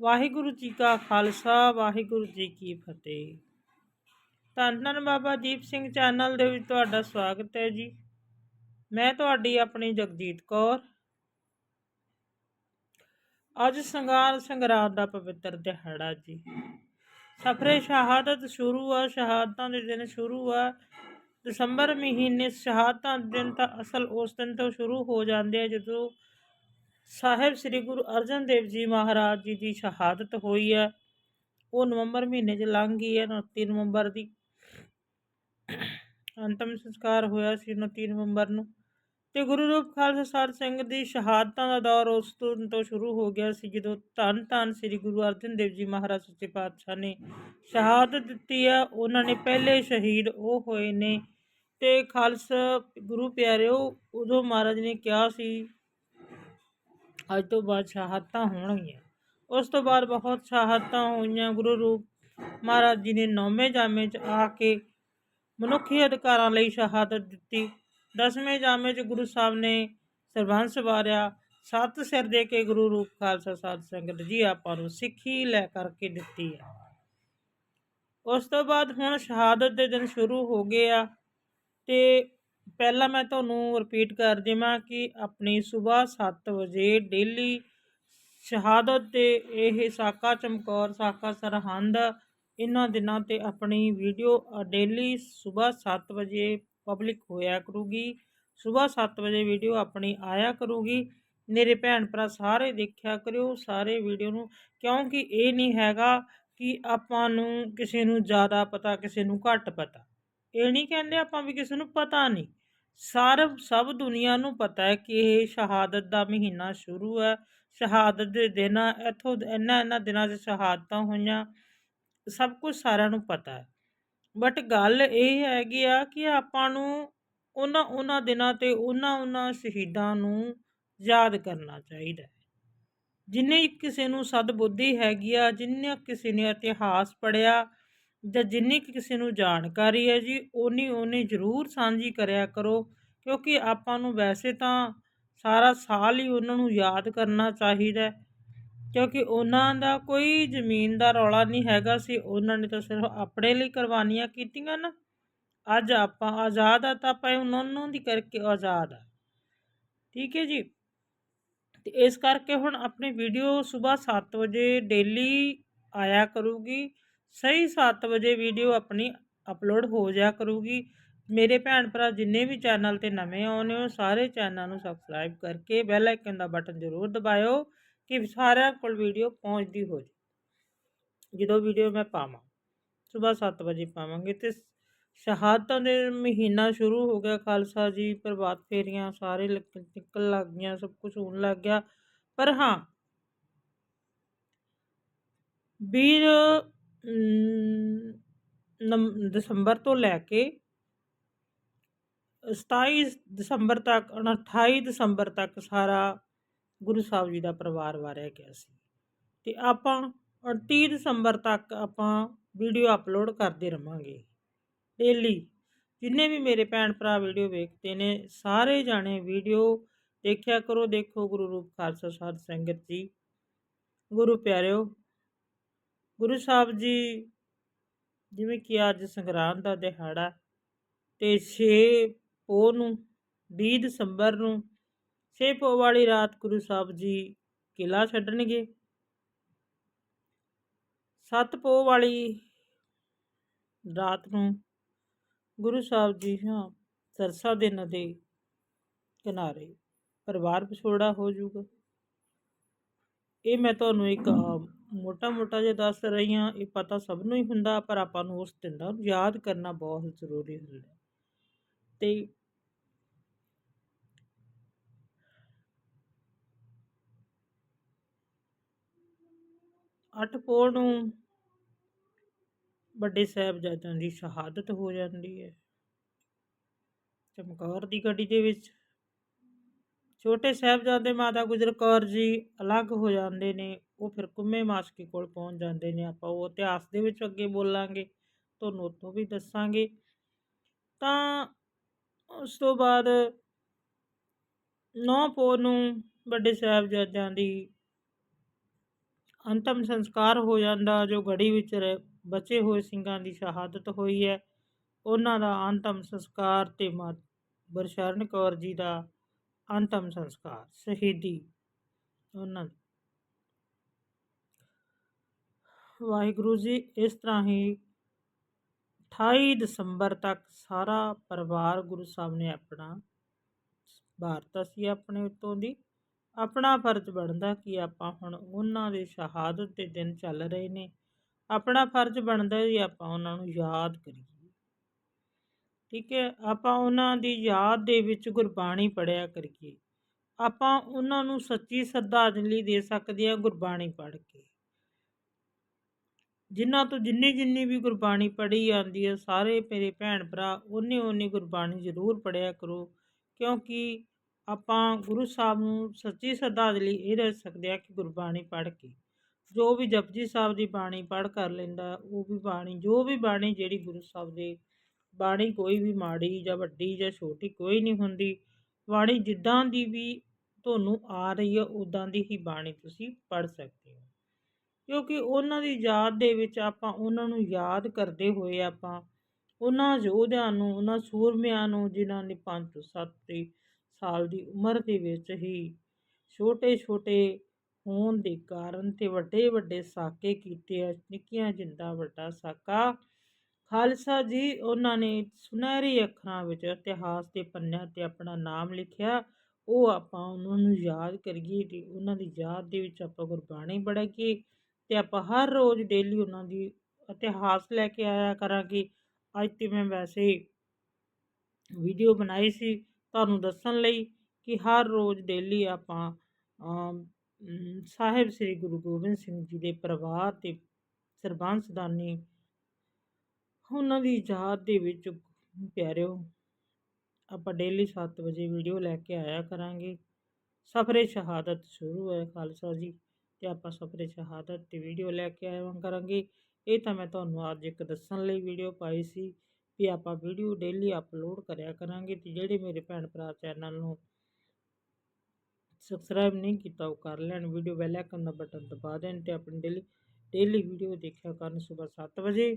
ਵਾਹਿਗੁਰੂ ਜੀ ਕਾ ਖਾਲਸਾ, ਵਾਹਿਗੁਰੂ ਜੀ ਕੀ ਫਤਿਹ। ਧੰਨ ਧੰਨ ਬਾਬਾ ਦੀਪ ਸਿੰਘ ਚੈਨਲ ਦੇ ਵਿੱਚ ਤੁਹਾਡਾ ਸਵਾਗਤ ਹੈ ਜੀ। ਮੈਂ ਤੁਹਾਡੀ ਆਪਣੀ ਜਗਜੀਤ ਕੌਰ। ਅੱਜ ਸੰਗਾਰ ਸੰਗਰਾਂਦ ਦਾ ਪਵਿੱਤਰ ਦਿਹਾੜਾ ਜੀ। ਸਫਰੇ ਸ਼ਹਾਦਤ ਸ਼ੁਰੂ ਆ, ਸ਼ਹਾਦਤਾਂ ਦੇ ਦਿਨ ਸ਼ੁਰੂ ਆ। ਦਸੰਬਰ ਮਹੀਨੇ ਸ਼ਹਾਦਤਾਂ ਦਿਨ ਤਾਂ ਅਸਲ ਉਸ ਦਿਨ ਤੋਂ ਸ਼ੁਰੂ ਹੋ ਜਾਂਦੇ ਆ ਜਦੋਂ ਸਾਹਿਬ ਸ੍ਰੀ ਗੁਰੂ ਅਰਜਨ ਦੇਵ ਜੀ ਮਹਾਰਾਜ ਜੀ ਦੀ ਸ਼ਹਾਦਤ ਹੋਈ ਹੈ। ਉਹ ਨਵੰਬਰ ਮਹੀਨੇ 'ਚ ਲੰਘ ਗਈ ਹੈ 29 ਨਵੰਬਰ ਦੀ। ਅੰਤਮ ਸੰਸਕਾਰ ਹੋਇਆ ਸੀ 29 ਨਵੰਬਰ ਨੂੰ। ਤੇ ਗੁਰੂ ਰੂਪ ਖਾਲਸਾ ਸਾਹਿਬ ਸਿੰਘ ਦੀ ਸ਼ਹਾਦਤਾਂ ਦਾ ਦੌਰ ਉਸ ਤੋਂ ਤੋਂ ਸ਼ੁਰੂ ਹੋ ਗਿਆ ਸੀ, ਜਦੋਂ ਧੰਨ ਧੰਨ ਸ੍ਰੀ ਗੁਰੂ ਅਰਜਨ ਦੇਵ ਜੀ ਮਹਾਰਾਜ ਸੱਚੇ ਪਾਤਸ਼ਾਹ ਨੇ ਸ਼ਹਾਦਤ ਦਿੱਤੀ ਆ ਉਹਨਾਂ ਨੇ ਪਹਿਲੇ ਸ਼ਹੀਦ ਉਹ ਹੋਏ ਨੇ ਤੇ ਖਾਲਸਾ ਗੁਰੂ ਪਿਆਰਿਓ, ਉਦੋਂ ਮਹਾਰਾਜ ਨੇ ਕਿਹਾ ਸੀ ਅੱਜ ਤੋਂ ਬਾਅਦ ਸ਼ਹਾਦਤਾਂ ਹੋਣਗੀਆਂ। ਉਸ ਤੋਂ ਬਾਅਦ ਬਹੁਤ ਸ਼ਹਾਦਤਾਂ ਹੋਈਆਂ। ਗੁਰੂ ਰੂਪ ਮਹਾਰਾਜ ਜੀ ਨੇ ਨੌਵੇਂ ਜਾਮੇ 'ਚ ਆ ਕੇ ਮਨੁੱਖੀ ਅਧਿਕਾਰਾਂ ਲਈ ਸ਼ਹਾਦਤ ਦਿੱਤੀ। ਦਸਵੇਂ ਜਾਮੇ 'ਚ ਗੁਰੂ ਸਾਹਿਬ ਨੇ ਸਰਬੰਸ ਵਾਰਿਆ। ਸੱਤ ਸਿਰ ਦੇ ਕੇ ਗੁਰੂ ਰੂਪ ਖਾਲਸਾ ਸਾਧ ਸੰਗਤ ਜੀ ਆਪਾਂ ਨੂੰ ਸਿੱਖੀ ਲੈ ਕਰਕੇ ਦਿੱਤੀ ਹੈ। ਉਸ ਤੋਂ ਬਾਅਦ ਹੁਣ ਸ਼ਹਾਦਤ ਦੇ ਦਿਨ ਸ਼ੁਰੂ ਹੋ ਗਏ ਆ ਤੇ ਪਹਿਲਾਂ ਮੈਂ ਤੁਹਾਨੂੰ ਰਿਪੀਟ ਕਰ ਦੇਵਾਂ ਕਿ ਆਪਣੀ ਸਵੇਰ 7 ਵਜੇ ਡੇਲੀ ਸ਼ਹਾਦਤ ਤੇ ਇਹ ਸਾਕਾ ਚਮਕੌਰ, ਸਾਕਾ ਸਰਹੰਦ ਇਹਨਾਂ ਦਿਨਾਂ ਤੇ ਆਪਣੀ ਵੀਡੀਓ ਡੇਲੀ ਸਵੇਰ 7 ਵਜੇ ਪਬਲਿਕ ਹੋਇਆ ਕਰੂਗੀ। ਸਵੇਰ 7 ਵਜੇ ਵੀਡੀਓ ਆਪਣੀ ਆਇਆ ਕਰੂਗੀ। ਮੇਰੇ ਭੈਣ ਭਰਾ ਸਾਰੇ ਦੇਖਿਆ ਕਰਿਓ, ਸਾਰੇ ਵੀਡੀਓ ਨੂੰ, ਕਿਉਂਕਿ ਇਹ ਨਹੀਂ ਹੈਗਾ ਕਿ ਆਪਾਂ ਨੂੰ ਕਿਸੇ ਨੂੰ ਜ਼ਿਆਦਾ ਪਤਾ, ਕਿਸੇ ਨੂੰ ਘੱਟ ਪਤਾ। ਇਹ ਨਹੀਂ ਕਹਿੰਦੇ ਆਪਾਂ ਵੀ ਕਿਸੇ ਨੂੰ ਪਤਾ ਨਹੀਂ। ਸਾਰ ਸਭ ਦੁਨੀਆ ਨੂੰ ਪਤਾ ਹੈ ਕਿ ਇਹ ਸ਼ਹਾਦਤ ਦਾ ਮਹੀਨਾ ਸ਼ੁਰੂ ਹੈ। ਸ਼ਹਾਦਤ ਦੇ ਦਿਨ ਇਥੋਂ ਇਹਨਾਂ ਇਹਨਾਂ ਦਿਨਾਂ 'ਚ ਸ਼ਹਾਦਤਾਂ ਹੋਈਆਂ, ਸਭ ਕੁਝ ਸਾਰਿਆਂ ਨੂੰ ਪਤਾ ਹੈ। ਬਟ ਗੱਲ ਇਹ ਹੈਗੀ ਆ ਕਿ ਆਪਾਂ ਨੂੰ ਉਹਨਾਂ ਉਹਨਾਂ ਦਿਨਾਂ ਤੇ ਉਹਨਾਂ ਉਹਨਾਂ ਸ਼ਹੀਦਾਂ ਨੂੰ ਯਾਦ ਕਰਨਾ ਚਾਹੀਦਾ ਹੈ। ਜਿੰਨੇ ਕਿਸੇ ਨੂੰ ਸਦਬੁੱਧੀ ਹੈਗੀ ਆ, ਜਿੰਨੇ ਕਿਸੇ ਨੇ ਇਤਿਹਾਸ ਪੜਿਆ ਜਾਂ ਜਿੰਨੀ ਕਿਸੇ ਨੂੰ ਜਾਣਕਾਰੀ ਹੈ ਜੀ ਉਨੀ ਉਨੀ ਜ਼ਰੂਰ ਸਾਂਝੀ ਕਰਿਆ ਕਰੋ, ਕਿਉਂਕਿ ਆਪਾਂ ਨੂੰ ਵੈਸੇ ਤਾਂ ਸਾਰਾ ਸਾਲ ਹੀ ਉਹਨਾਂ ਨੂੰ ਯਾਦ ਕਰਨਾ ਚਾਹੀਦਾ ਕਿਉਂਕਿ ਉਹਨਾਂ ਦਾ ਕੋਈ ਜ਼ਮੀਨ ਦਾ ਰੌਲਾ ਨਹੀਂ ਹੈਗਾ ਸੀ, ਉਹਨਾਂ ਨੇ ਤਾਂ ਸਿਰਫ ਆਪਣੇ ਲਈ ਕੁਰਬਾਨੀਆਂ ਕੀਤੀਆਂ ਨਾ। ਅੱਜ ਆਪਾਂ ਆਜ਼ਾਦ ਆ ਤਾਂ ਆਪਾਂ ਉਹਨਾਂ ਦੀ ਕਰਕੇ ਆਜ਼ਾਦ ਆ ਠੀਕ ਹੈ ਜੀ? ਤੇ ਇਸ ਕਰਕੇ ਹੁਣ ਆਪਣੀ ਵੀਡੀਓ ਸਵੇਰ 7 ਵਜੇ ਡੇਲੀ ਆਇਆ ਕਰੂਗੀ। ਸਹੀ 7 ਵਜੇ ਵੀਡੀਓ ਆਪਣੀ ਅਪਲੋਡ ਹੋ ਜਾ ਕਰੂਗੀ। ਮੇਰੇ ਭੈਣ ਭਰਾ ਜਿੰਨੇ ਵੀ ਚੈਨਲ ਤੇ ਨਵੇਂ ਆਉਨੇ ਹੋ, ਸਾਰੇ ਚੈਨਲ ਨੂੰ ਸਬਸਕ੍ਰਾਈਬ ਕਰਕੇ ਬੈਲ ਆਈਕਨ ਦਾ ਬਟਨ ਜ਼ਰੂਰ ਦਬਾਇਓ ਕਿ ਸਾਰਿਆਂ ਕੋਲ ਵੀਡੀਓ ਪਹੁੰਚਦੀ ਹੋ ਜਦੋਂ ਵੀਡੀਓ ਮੈਂ ਪਾਵਾਂ ਸਵੇਰ 7 ਵਜੇ ਪਾਵਾਂਗੇ ਤੇ ਸ਼ਹਾਦਤਾਂ ਦੇ ਮਹੀਨਾ ਸ਼ੁਰੂ ਹੋ ਗਿਆ ਖਾਲਸਾ ਜੀ, ਪ੍ਰਭਾਤ ਫੇਰੀਆਂ ਸਾਰੇ ਨਿਕਲ ਲੱਗ ਗਈਆਂ, ਸਭ ਕੁਝ ਹੋਣ ਲੱਗ ਗਿਆ। ਪਰ ਹਾਂ, ਵੀਰ ਦਸੰਬਰ ਤੋਂ ਲੈ ਕੇ 27 ਦਸੰਬਰ ਤੱਕ 28 ਦਸੰਬਰ ਤੱਕ ਸਾਰਾ ਗੁਰੂ ਸਾਹਿਬ ਜੀ ਦਾ ਪਰਿਵਾਰ ਵਾਰਿਆ ਗਿਆ ਸੀ। ਤੇ ਆਪਾਂ 29 ਦਸੰਬਰ ਤੱਕ ਆਪਾਂ ਵੀਡੀਓ ਅਪਲੋਡ ਕਰਦੇ ਰਵਾਂਗੇ। ਡੇਲੀ ਜਿੰਨੇ ਵੀ ਮੇਰੇ ਭੈਣ ਭਰਾ ਵੀਡੀਓ ਵੇਖਦੇ ਨੇ, ਸਾਰੇ ਜਾਣੇ ਵੀਡੀਓ ਦੇਖਿਆ ਕਰੋ, ਦੇਖੋ ਗੁਰੂ ਰੂਪ ਖਾਲਸਾ ਸਾਧ ਸੰਗਤ ਜੀ। ਗੁਰੂ ਪਿਆਰਿਓ ਗੁਰੂ ਸਾਹਿਬ ਜੀ, ਜਿਵੇਂ ਕਿ ਅੱਜ ਸੰਗਰਾਂਦ ਦਾ ਦਿਹਾੜਾ ਤੇ 6 ਪੋ ਨੂੰ 20 ਦਸੰਬਰ ਨੂੰ 6 ਪੋ ਵਾਲੀ ਰਾਤ ਗੁਰੂ ਸਾਹਿਬ ਜੀ ਕਿਲਾ ਛੱਡਣਗੇ। 7 ਪੋ ਵਾਲੀ ਰਾਤ ਨੂੰ ਗੁਰੂ ਸਾਹਿਬ ਜੀ ਹਾਂ ਸਰਸਾ ਦੇ ਨਦੀ ਕਿਨਾਰੇ ਪਰਿਵਾਰ ਵਿਛੋੜਾ ਹੋ ਜਾਊਗਾ। ਇਹ ਮੈਂ ਤੁਹਾਨੂੰ ਇੱਕ ਮੋਟਾ ਮੋਟਾ ਜੇ ਦੱਸ ਰਹੀ ਹਾਂ ਇਹ ਪਤਾ ਸਭ ਨੂੰ ਹੀ ਹੁੰਦਾ, ਪਰ ਆਪਾਂ ਨੂੰ ਉਸ ਦਿਨ ਦਾ ਯਾਦ ਕਰਨਾ ਬਹੁਤ ਜ਼ਰੂਰੀ ਹੁੰਦਾ ਤੇ ਅੱਠ ਪੋਹ ਨੂੰ ਵੱਡੇ ਸਾਹਿਬਜ਼ਾਦਿਆਂ ਦੀ ਸ਼ਹਾਦਤ ਹੋ ਜਾਂਦੀ ਹੈ। ਚਮਕੌਰ ਦੀ ਗੱਡੀ ਦੇ ਵਿੱਚ ਛੋਟੇ ਸਾਹਿਬਜ਼ਾਦੇ ਮਾਤਾ ਗੁਜਰ ਕੌਰ ਜੀ ਅਲੱਗ ਹੋ ਜਾਂਦੇ ਨੇ, ਉਹ ਫਿਰ ਕੁੰਮੇ ਮਾਸਕੀ ਕੋਲ ਪਹੁੰਚ ਜਾਂਦੇ ਨੇ, ਆਪਾਂ ਉਹ ਇਤਿਹਾਸ ਦੇ ਵਿੱਚ ਅੱਗੇ ਬੋਲਾਂਗੇ, ਤੁਹਾਨੂੰ ਉੱਥੋਂ ਵੀ ਦੱਸਾਂਗੇ। ਤਾਂ ਉਸ ਤੋਂ ਬਾਅਦ ਨੌ ਪੋ ਨੂੰ ਵੱਡੇ ਸਾਹਿਬਜ਼ਾਦਿਆਂ ਦੀ ਅੰਤਮ ਸੰਸਕਾਰ ਹੋ ਜਾਂਦਾ, ਜੋ ਗੜੀ ਵਿੱਚ ਰਹਿ- ਬਚੇ ਹੋਏ ਸਿੰਘਾਂ ਦੀ ਸ਼ਹਾਦਤ ਹੋਈ ਹੈ। ਉਹਨਾਂ ਦਾ ਅੰਤਮ ਸੰਸਕਾਰ ਤੇ ਮਾਂ ਬਰਸ਼ਰਨ ਕੌਰ ਜੀ ਦਾ ਅੰਤਮ ਸੰਸਕਾਰ, ਸ਼ਹੀਦੀ, ਉਹਨਾਂ ਵਾਹਿਗੁਰੂ ਜੀ, ਇਸ ਤਰ੍ਹਾਂ ਹੀ 28 ਦਸੰਬਰ ਤੱਕ ਸਾਰਾ ਪਰਿਵਾਰ ਗੁਰੂ ਸਾਹਿਬ ਨੇ ਆਪਣਾ ਭਾਰਤ ਸੀ ਆਪਣੇ ਉੱਤੋਂ ਦੀ। ਆਪਣਾ ਫਰਜ਼ ਬਣਦਾ ਕਿ ਆਪਾਂ ਹੁਣ ਉਹਨਾਂ ਦੇ ਸ਼ਹਾਦਤ ਦੇ ਦਿਨ ਚੱਲ ਰਹੇ ਨੇ। ਆਪਣਾ ਫਰਜ਼ ਬਣਦਾ ਵੀ ਆਪਾਂ ਉਹਨਾਂ ਨੂੰ ਯਾਦ ਕਰੀਏ। ਠੀਕ ਹੈ, ਆਪਾਂ ਉਹਨਾਂ ਦੀ ਯਾਦ ਦੇ ਵਿੱਚ ਗੁਰਬਾਣੀ ਪੜਿਆ ਕਰੀਏ। ਆਪਾਂ ਉਹਨਾਂ ਨੂੰ ਸੱਚੀ ਸ਼ਰਧਾਂਜਲੀ ਦੇ ਸਕਦੇ ਹਾਂ ਗੁਰਬਾਣੀ ਪੜ੍ਹ ਕੇ। ਜਿਨ੍ਹਾਂ ਤੋਂ ਜਿੰਨੀ ਜਿੰਨੀ ਵੀ ਗੁਰਬਾਣੀ ਪੜ੍ਹੀ ਜਾਂਦੀ ਹੈ, ਸਾਰੇ ਮੇਰੇ ਭੈਣ ਭਰਾ ਉਨੀ ਉਨੀ ਗੁਰਬਾਣੀ ਜ਼ਰੂਰ ਪੜ੍ਹਿਆ ਕਰੋ, ਕਿਉਂਕਿ ਆਪਾਂ ਗੁਰੂ ਸਾਹਿਬ ਨੂੰ ਸੱਚੀ ਸ਼ਰਧਾਂਜਲੀ ਇਹ ਦੇ ਸਕਦੇ ਆ ਕਿ ਗੁਰਬਾਣੀ ਪੜ੍ਹ ਕੇ। ਜੋ ਵੀ ਜਪਜੀ ਸਾਹਿਬ ਦੀ ਬਾਣੀ ਪੜ੍ਹ ਕਰ ਲੈਂਦਾ, ਉਹ ਵੀ ਬਾਣੀ, ਜੋ ਵੀ ਬਾਣੀ ਜਿਹੜੀ ਗੁਰੂ ਸਾਹਿਬ ਦੇ ਬਾਣੀ ਕੋਈ ਵੀ ਮਾੜੀ ਜਾਂ ਵੱਡੀ ਜਾਂ ਛੋਟੀ ਕੋਈ ਨਹੀਂ ਹੁੰਦੀ। ਬਾਣੀ ਜਿੱਦਾਂ ਦੀ ਵੀ ਤੁਹਾਨੂੰ ਆ ਰਹੀ ਹੈ ਉਦਾਂ ਦੀ ਹੀ ਬਾਣੀ ਤੁਸੀਂ ਪੜ੍ਹ ਸਕਦੇ ਹੋ। ਕਿਉਂਕਿ ਉਹਨਾਂ ਦੀ ਯਾਦ ਦੇ ਵਿੱਚ ਆਪਾਂ ਉਹਨਾਂ ਨੂੰ ਯਾਦ ਕਰਦੇ ਹੋਏ ਆਪਾਂ ਉਹਨਾਂ ਯੋਧਿਆਂ ਨੂੰ, ਉਹਨਾਂ ਸੂਰਮਿਆਂ ਨੂੰ, ਜਿਨ੍ਹਾਂ ਨੇ ਪੰਜ ਤੋਂ ਸੱਤ ਸਾਲ ਦੀ ਉਮਰ ਦੇ ਵਿੱਚ ਹੀ ਛੋਟੇ ਛੋਟੇ ਹੋਣ ਦੇ ਕਾਰਨ ਤੇ ਵੱਡੇ ਵੱਡੇ ਸਾਕੇ ਕੀਤੇ ਆ, ਨਿੱਕੀਆਂ ਜਿੰਦਾ ਵੱਡਾ ਸਾਕਾ ਖਾਲਸਾ ਜੀ, ਉਹਨਾਂ ਨੇ ਸੁਨਹਿਰੀ ਅੱਖਰਾਂ ਵਿੱਚ ਇਤਿਹਾਸ ਦੇ ਪੰਨਿਆਂ ਤੇ ਆਪਣਾ ਨਾਮ ਲਿਖਿਆ। ਉਹ ਆਪਾਂ ਉਹਨਾਂ ਨੂੰ ਯਾਦ ਕਰੀਏ ਤੇ ਉਹਨਾਂ ਦੀ ਯਾਦ ਦੇ ਵਿੱਚ ਆਪਾਂ ਗੁਰਬਾਣੀ ਪੜ੍ਹਾਂਗੇ ਤੇ ਆਪਾਂ ਹਰ ਰੋਜ਼ ਡੇਲੀ ਉਹਨਾਂ ਦੀ ਇਤਿਹਾਸ ਲੈ ਕੇ ਆਇਆ ਕਰਾਂਗੇ। ਅੱਜ ਤੇ ਮੈਂ ਵੈਸੇ ਵੀਡੀਓ ਬਣਾਈ ਸੀ ਤੁਹਾਨੂੰ ਦੱਸਣ ਲਈ ਕਿ ਹਰ ਰੋਜ਼ ਡੇਲੀ ਆਪਾਂ ਸਾਹਿਬ ਸ੍ਰੀ ਗੁਰੂ ਗੋਬਿੰਦ ਸਿੰਘ ਜੀ ਦੇ ਪਰਿਵਾਰ ਤੇ ਸਰਬੰਸਦਾਨੀ ਉਹਨਾਂ ਦੀ ਯਾਦ ਦੇ ਵਿੱਚ ਪਿਆਰਿਓ, ਆਪਾਂ ਡੇਲੀ 7 ਵਜੇ ਵੀਡੀਓ ਲੈ ਕੇ ਆਇਆ ਕਰਾਂਗੇ। ਸਫਰੇ ਸ਼ਹਾਦਤ ਸ਼ੁਰੂ ਹੈ ਖਾਲਸਾ ਜੀ ਤੇ ਆਪਾਂ ਸਫਰੇ ਸ਼ਹਾਦਤ ਦੀ ਵੀਡੀਓ ਲੈ ਕੇ ਆਇਆ ਕਰਾਂਗੇ। ਇਹ ਤਾਂ ਮੈਂ ਤੁਹਾਨੂੰ ਅੱਜ ਇੱਕ ਦੱਸਣ ਲਈ ਵੀਡੀਓ ਪਾਈ ਸੀ ਵੀ ਆਪਾਂ ਵੀਡੀਓ ਡੇਲੀ ਅਪਲੋਡ ਕਰਿਆ ਕਰਾਂਗੇ ਤੇ ਜਿਹੜੇ ਮੇਰੇ ਭੈਣ ਭਰਾ ਚੈਨਲ ਨੂੰ ਸਬਸਕ੍ਰਾਈਬ ਨਹੀਂ ਕੀਤਾ ਉਹ ਕਰ ਲੈਣ। ਵੀਡੀਓ ਬੈਲ ਆਈਕਨ ਦਾ ਬਟਨ ਦਬਾ ਦੇਣ ਤੇ ਆਪਣੀ ਡੇਲੀ ਡੇਲੀ ਵੀਡੀਓ ਦੇਖਿਆ ਕਰਨ ਸਵੇਰ 7 ਵਜੇ।